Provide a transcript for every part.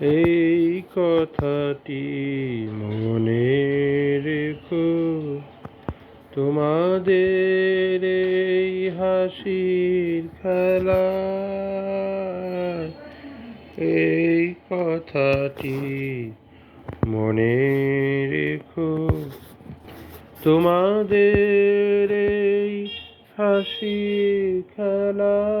এই কথাটি মনে রেখো। তোমাদের এই হাসির খেলা। এই কথাটি মনে রেখো। তোমাদের এই হাসি খেলা।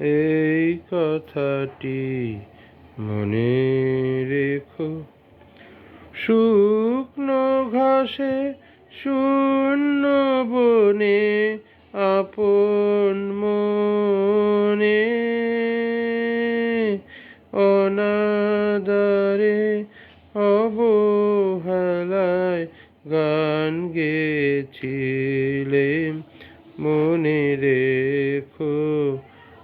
এই কথাটি মনে রেখো। শুকনো ঘাসে, শূন্য বনে আপন মনে। অনাদারে অবহেলায় গান গেছিলেম মনে রেখো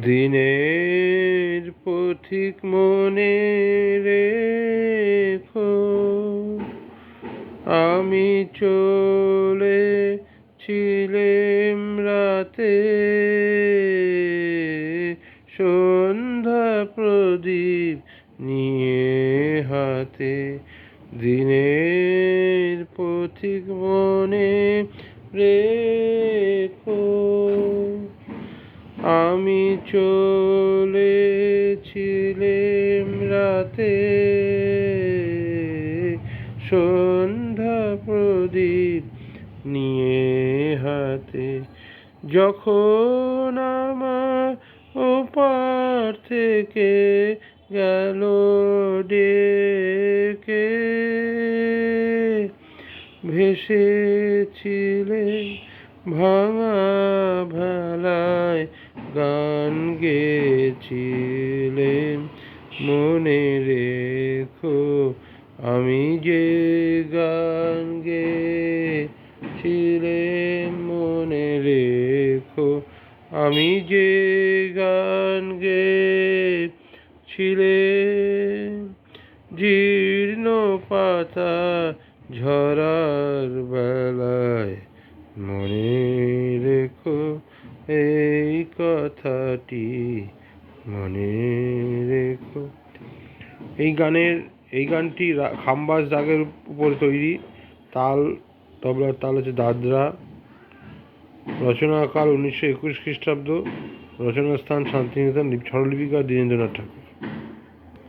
দিনের পথিক মনে রেখো। আমি চলে ছিলেম রাতে সন্ধ্যা প্রদীপ নিয়ে হাতে। দিনের পথিক মনে রেখো। আমি চলেছিলেম রাতে। সন্ধ্যা প্রদীপ নিয়ে হাতে। যখন আমার ওপার থেকে গেল ডেকে ভেসেছিলে ভাঙা ভালায় গান গেছিলেন মনে রেখো, আমি যে গান গেছিলেন মনে রেখো, আমি যে গান গেছিলেন জীর্ণ পাতা ঝরার বেলায় মনে রেখো এই কথাটি, মনে রেখো। এই গানের, এই গানটি খাম্বাস রাগের উপর তৈরি। তাল, তবলার তাল হচ্ছে দাদরা। রচনাকাল উনিশশো একুশ খ্রিস্টাব্দ। রচনাস্থান শান্তিনিকেতন স্বরলিপিকা দ্বিজেন্দ্রনাথ ঠাকুর।